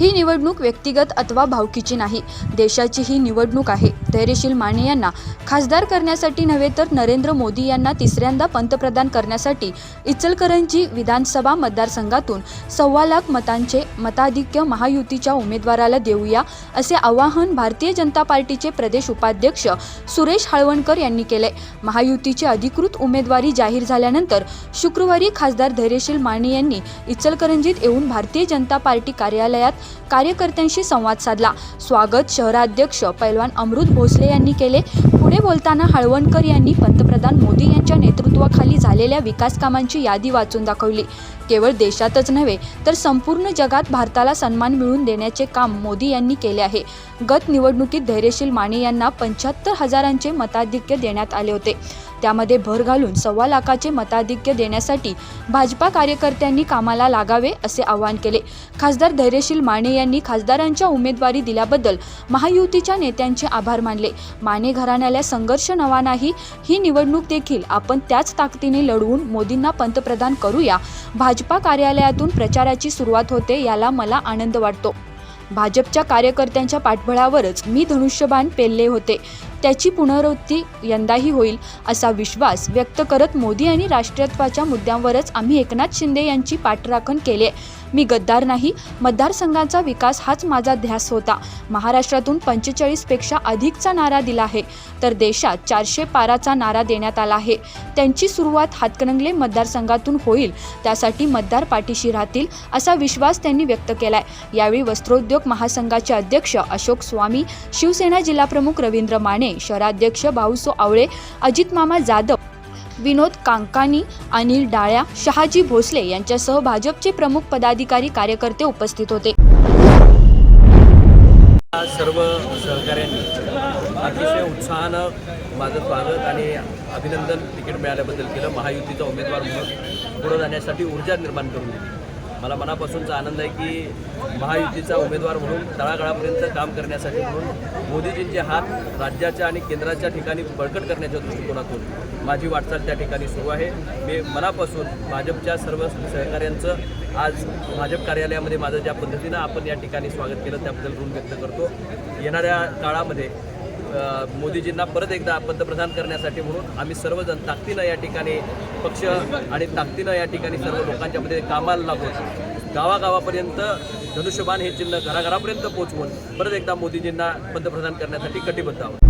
ही निवडणूक व्यक्तिगत अथवा भावकीची नाही. देशाची ही निवडणूक आहे. धैर्यशील माने यांना खासदार करण्यासाठी नव्हे तर नरेंद्र मोदी यांना तिसऱ्यांदा पंतप्रधान करण्यासाठी इचलकरंजी विधानसभा मतदारसंघातून सव्वा लाख मतांचे मताधिक्य महायुतीच्या उमेदवाराला देऊया असे आवाहन भारतीय जनता पार्टीचे प्रदेश उपाध्यक्ष सुरेश हळवणकर यांनी केले. महायुतीची अधिकृत उमेदवारी जाहीर झाल्यानंतर शुक्रवारी खासदार धैर्यशील माने यांनी इचलकरंजीत येऊन भारतीय जनता पार्टी कार्यालयात कार्यकर्त्यांशी संवाद साधला. स्वागत शहराध्यक्ष पैलवान अमृत भोसले यांनी केले. पुढे बोलताना हळवणकर यांनी पंतप्रधान मोदी यांच्या नेतृत्वाखाली झालेल्या विकास कामांची यादी वाचून दाखवली. केवळ देशातच नव्हे तर संपूर्ण जगात भारताला सन्मान मिळवून देण्याचे काम मोदी यांनी केले आहे. गत निवडणुकीत धैर्यशील माने यांना पंच्याहत्तर हजारांचे मताधिक्य देण्यात आले होते. त्यामध्ये भर घालून सव्वा लाखाचे मताधिक्य देण्यासाठी भाजपा कार्यकर्त्यांनी कामाला लागावे असे आवाहन केले. खासदार धैर्यशील माने यांनी खासदारांच्या उमेदवारी दिल्याबद्दल महायुतीच्या नेत्यांचे आभार मानले. माने घराण्याला संघर्ष नवा नाही ही निवडणूक देखील आपण त्याच ताकदीने लढवून मोदींना पंतप्रधान करूया. भाजपा कार्यालयातून प्रचाराची सुरुवात होते याला मला आनंद वाटतो. भाजपच्या कार्यकर्त्यांच्या पाठबळावरच मी धनुष्यबाण पेलले होते. त्याची पुनरावृत्ती यंदाही होईल असा विश्वास व्यक्त करत मोदी आणि राष्ट्रीयत्वाच्या मुद्द्यांवरच आम्ही एकनाथ शिंदे यांची पाठराखण केली आहे. मी गद्दार नाही मतदारसंघाचा विकास हाच माझा ध्यास होता. महाराष्ट्रातून पंचेचाळीसपेक्षा अधिकचा नारा दिला आहे तर देशात चारशे पाराचा नारा देण्यात आला आहे. त्यांची सुरुवात हातकणंगले मतदारसंघातून होईल त्यासाठी मतदार पाठीशी राहतील असा विश्वास त्यांनी व्यक्त केलाय. यावेळी वस्त्रोद्योग महासंघाचे अध्यक्ष अशोक स्वामी शिवसेना जिल्हाप्रमुख रवींद्र माने शहराध्यक्ष भाऊसो आवळे अजित मामा जाधव विनोद कांकानी अनिल डाळ्या शहाजी भोसले यांच्यासह भाजपचे प्रमुख पदाधिकारी कार्यकर्ते उपस्थित होते. सर्व सहकाऱ्यांनी अतिशय उत्साहानं माझं स्वागत आणि अभिनंदन तिकीट मिळाल्याबद्दल केलं. महायुतीचा उमेदवार म्हणून पुढे जाण्यासाठी ऊर्जा निर्माण करून दिली. मला मनापासूनचा आनंद आहे की महायुतीचा उमेदवार म्हणून तळागाळापर्यंत काम करण्यासाठी म्हणून मोदीजींचे हात राज्याच्या आणि केंद्राच्या ठिकाणी बळकट करण्याच्या दृष्टिकोनातून माझी वाटचाल त्या ठिकाणी सुरू आहे. मी मनापासून भाजपच्या सर्व सहकाऱ्यांचं आज भाजप कार्यालयामध्ये माझं ज्या पद्धतीनं आपण या ठिकाणी स्वागत केलं त्याबद्दल ऋण व्यक्त करतो. येणाऱ्या काळामध्ये मोदीजींना परत एकदा पंतप्रधान करण्यासाठी म्हणून आम्ही सर्वजण ताकदीनं या ठिकाणी पक्ष आणि ताकदीनं या ठिकाणी सर्व लोकांच्यामध्ये कामाला लागून गावागावापर्यंत धनुष्यबाण हे चिन्ह घराघरापर्यंत पोहोचवून परत एकदा मोदीजींना पंतप्रधान करण्यासाठी कटिबद्ध आहोत.